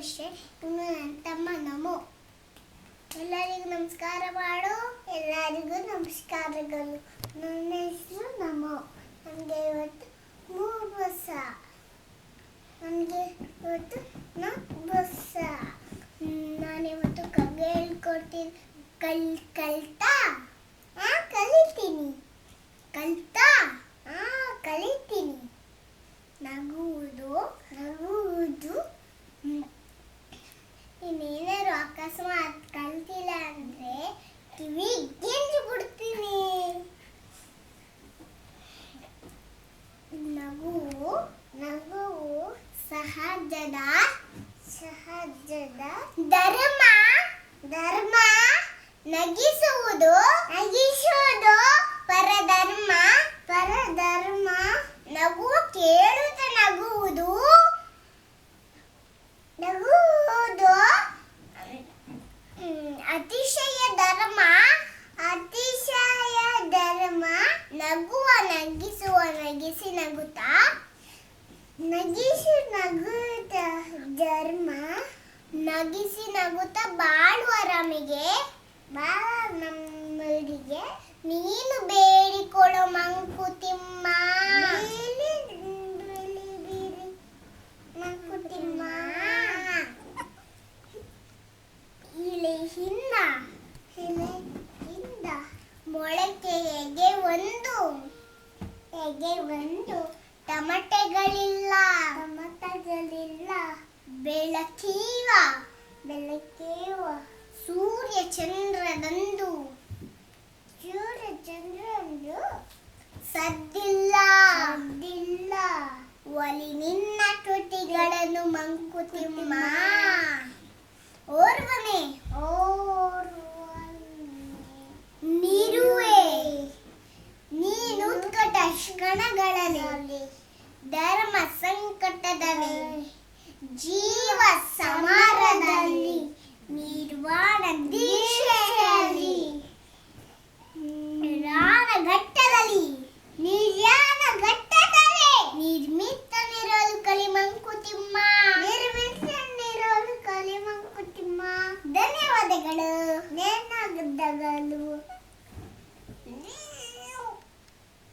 ವರ್ಷ ಇವನು ನನ್ನ ತಮ್ಮ ನಮೋ ಎಲ್ಲರಿಗೂ ನಮಸ್ಕಾರ ಮಾಡು ಎಲ್ಲರಿಗೂ ನಮಸ್ಕಾರಗಳು. ನನ್ನ ಹೆಸರು ನಮೋ ನನಗೆ ಇವತ್ತು ಮೂರು ವರ್ಷ. ನನಗೆ ಇವತ್ತು ನಾಲ್ಕು ವರ್ಷ. ನಾನಿವತ್ತು ಕಗ್ಗ ಹೇಳ್ಕೊಡ್ತೀನಿ. ಕಲ್, ಕಲ್ತಾ? ಹಾ ಕಲಿತೀನಿ. ಕಲ್ತಾ? ಹಾ ಕಲಿತೀನಿ. ನಗುವುದು. ಸಹಜದ ಸಹಜದ ಧರ್ಮ ಧರ್ಮ ನಗಿಸುವುದು ನಗಿಸುವುದು ಪರಧರ್ಮ ಪರಧರ್ಮ ನಗು ಕೇಳುತ್ತ ನಗುವುದು ನಗುವುದು ಅತಿಶಯ ಧರ್ಮ ಅತಿಶಯ ಧರ್ಮ ನಗುವ, ನಗಿಸುವ, ನಗಿಸಿ ನಗುತ್ತಾ ನಗಿಸಿ ನಗುತ್ತ ಧರ್ಮ, ನಗಿಸಿ ನಗುತ್ತ ಬಾಳುವ ರಮಿಗೆ ಬಾಳ ನಮ್ಮರಿಗೆ ನೀನು ಬೇಡಿಕೊಳ್ಳೋ ಮಂಕುತಿಮ್ಮ ಮಂಕುತಿಮ್ಮ ಮೊಳಕೆ ಎಗೆ ಒಂದು ಎಗೆ ಒಂದು. ಟಮಟೆಗಳಿಲ್ಲ. ಟಮಟೆಗಳಿಲ್ಲ. ಬೆಳಕೀವ. ಬೆಳಕೀವ. ಸೂರ್ಯ ಚಂದ್ರದಂದು ಸೂರ್ಯ ಚಂದ್ರದಂದು ಸದ್ದಿಲ್ಲ. ಸದ್ದಿಲ್ಲ. ಒಲಿ ನಿನ್ನ ತುಟಿಗಳನ್ನು ಮಂಕುತಿಮ್ಮ ಓರ್ವನೆ. ನೀರುವೆ. ನೀನು ಕಟಶ್ ಕಣಗಳಲ್ಲಿ ಧರ್ಮ ಸಂಕಟದಲ್ಲಿ, ಜೀವ ಸಮರದಲ್ಲಿ, ನಿರ್ವಾಣ ದೀಕ್ಷೆಯಲ್ಲಿ ನಿರಾಣ ಘಟ್ಟದಲ್ಲಿ ನಿರ್ಯಾಣ ಘಟ್ಟದಲ್ಲಿ, ನಿರ್ಮಿತ ನಿರೋಲು ಕಲಿಮಂಕುತಿಮ್ಮ ನಿರ್ಮಿತ ನಿರೋಲು ಕಲಿಮಂಕುತಿಮ್ಮ ಧನ್ಯವಾದಗಳು. ನೇನಾಗದ್ದಗಳು